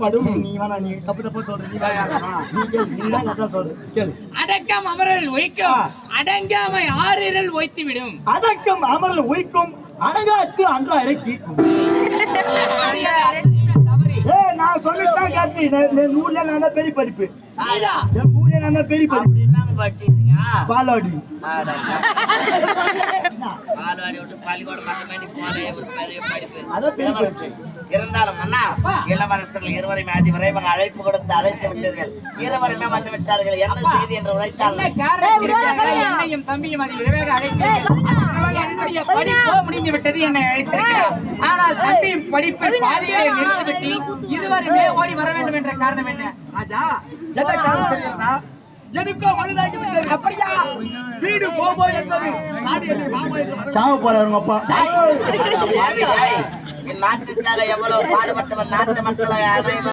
படும் நீ வேணா நீ தப்பு தப்பா சொல்ற நீ வேணா. நீ கேளு நீ தான் கரெக்டா சொல்லு கேளு. அடக்கம் அமரல் ஒய்க்கும் அடங்காமை ஆறிரல் ஒய்த்து விடும் அடக்கம் அமரல் உயிக்கும் அடங்காத்து அன்றாயிரை கீக்கும் ஏ நான் சொல்லித்தான் கேட்டு என் ஊர்ல நான் தான் பெரிய படிப்பு. என் ஊர்ல நான் தான் பெரிய படிப்பு. பாலாடி விட்டு பள்ளிக்கூடம் மட்டுமே போனே ஒரு பெரிய படிப்பு. அதான் பெரிய படிப்பு. இருந்தாலும் அண்ணா இளவரசர்கள் இருவரையும் அதி விரைவாக அழைப்பு கொடுத்து அழைத்து விட்டீர்கள். இருவருமே வந்து விட்டார்கள். என்ன செய்தி என்று உழைத்தார்கள்? என்னையும் தம்பியும் விரைவாக படிப்போ முடிந்து விட்டது என்னை அழைத்தீர்கள். ஆனால் தம்பியும் படிப்பை பாதியிலே நிறுத்திவிட்டு இருவருமே ஓடி வர வேண்டும் என்ற காரணம் என்ன? ராஜா என்ன காரணம் தெரியுதா எனக்கோ மனதாகி விட்டது. அப்படியா? வீடு போமோ என்பது. சாவ அப்பா நாட்டுக்காக எவ்வளவு பாடுபட்டவன் நாட்டு மக்களை